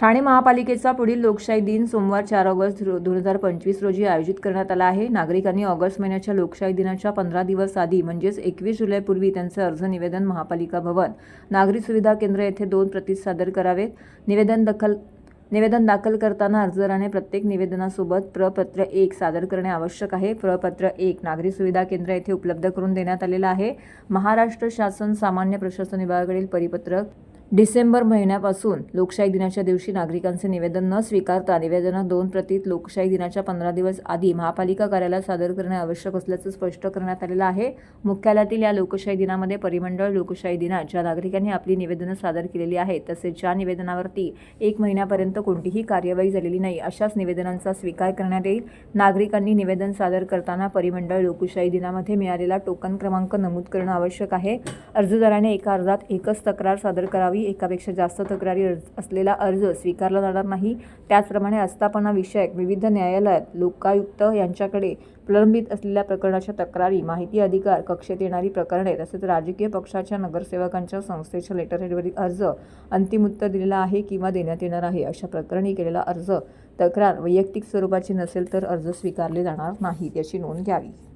ठाणे महापालिकेचा पुढील लोकशाही दिन सोमवार चार ऑगस्ट दोन हजार पंचवीस रोजी आयोजित करण्यात आला आहे. नागरिकांनी ऑगस्ट महिन्याच्या लोकशाही दिनाच्या पंधरा दिवस आधी म्हणजेच एकवीस जुलैपूर्वी त्यांचे अर्ज निवेदन महापालिका भवन नागरी सुविधा केंद्र येथे दोन प्रती सादर करावेत. निवेदन दखल निवेदन दाखल करताना अर्जदाराने प्रत्येक निवेदनासोबत प्रपत्र एक सादर करणे आवश्यक आहे. प्रपत्र एक नागरी सुविधा केंद्र येथे उपलब्ध करून देण्यात आलेलं आहे. महाराष्ट्र शासन सामान्य प्रशासन विभागाकडील परिपत्रक डिसेंबर महिन्यापासून लोकशाही दिनाच्या दिवशी नागरिकांचे निवेदन न स्वीकारता निवेदनं दोन प्रतीत लोकशाही दिनाच्या पंधरा दिवस आधी महापालिका कार्यालयात सादर करणे आवश्यक असल्याचं स्पष्ट करण्यात आलेलं आहे. मुख्यालयातील या लोकशाही दिनामध्ये परिमंडळ लोकशाही दिनात ज्या नागरिकांनी आपली निवेदनं सादर केलेली आहेत तसेच ज्या निवेदनावरती एक महिन्यापर्यंत कोणतीही कार्यवाही झालेली नाही अशाच निवेदनांचा स्वीकार करण्यात येईल. नागरिकांनी निवेदन सादर करताना परिमंडळ लोकशाही दिनामध्ये मिळालेला टोकन क्रमांक नमूद करणं आवश्यक आहे. अर्जदाराने एका अर्जात एकच तक्रार सादर करावी एकापेक्षा जास्त तक्रारी अर्ज असलेला अर्ज स्वीकारला जाणार नाही. त्याचप्रमाणे आस्थापनाविषयक विविध न्यायालयात लोकायुक्त यांच्याकडे प्रलंबित असलेल्या प्रकरणाच्या तक्रारी माहिती अधिकार कक्षेत येणारी प्रकरणे तसेच राजकीय पक्षाच्या नगरसेवकांच्या संस्थेच्या लेटरहेडवरील अर्ज अंतिम उत्तर दिलेला आहे किंवा देण्यात येणार आहे अशा प्रकरणी केलेला अर्ज तक्रार वैयक्तिक स्वरूपाची नसेल तर अर्ज स्वीकारले जाणार नाहीत याची नोंद घ्यावी.